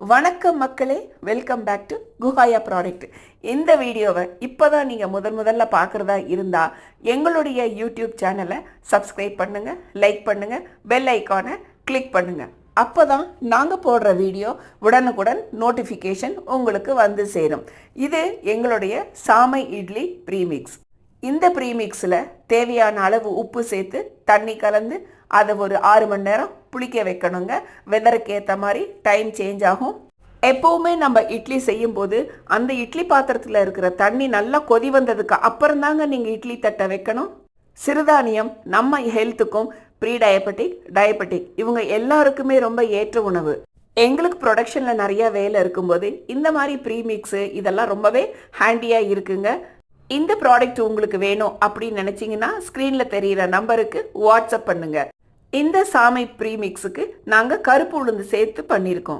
வணக்கம் மக்களே welcome back to குஹாயா ப்ராடக்ட் இந்த வீடியோவை இப்போ தான் நீங்கள் முதல் முதல்ல பார்க்குறதா இருந்தால் எங்களுடைய யூடியூப் சேனலை சப்ஸ்கிரைப் பண்ணுங்கள் லைக் பண்ணுங்கள் பெல் ஐக்கானை கிளிக் பண்ணுங்கள் அப்போ தான் நாங்கள் போடுற வீடியோ உடனுக்குடன் நோட்டிஃபிகேஷன் உங்களுக்கு வந்து சேரும். இது எங்களுடைய சாமை இட்லி ப்ரீமிக்ஸ் இந்த ப்ரீமிக்ஸில் தேவையான அளவு உப்பு சேர்த்து தண்ணி கலந்து அதை ஒரு ஆறு மணி நேரம் புளிக்க வைக்கணுங்க. வெதருக்கு ஏற்ற மாதிரி டைம் சேஞ்ச் ஆகும். எப்போவுமே நம்ம இட்லி செய்யும்போது அந்த இட்லி பாத்திரத்தில் இருக்கிற தண்ணி நல்லா கொதி வந்ததுக்கு அப்புறம் தாங்க நீங்கள் இட்லி தட்டை வைக்கணும். சிறுதானியம் நம்ம ஹெல்த்துக்கும் ப்ரீ டயபெட்டிக் டயபெட்டிக் இவங்க எல்லாருக்குமே ரொம்ப ஏற்ற உணவு. எங்களுக்கு ப்ரொடக்ஷனில் நிறைய வேலை இருக்கும்போது இந்த மாதிரி ப்ரீமிக்ஸு இதெல்லாம் ரொம்பவே ஹேண்டியாக இருக்குங்க. இந்த ப்ராடக்ட் உங்களுக்கு வேணும் அப்படின்னு நினச்சிங்கன்னா ஸ்க்ரீனில் தெரிகிற நம்பருக்கு வாட்ஸ்அப் பண்ணுங்கள் இந்த சாமை ப்ரீமிக்ஸுக்கு நாங்கள் கருப்பு உளுந்து சேர்த்து பண்ணியிருக்கோம்.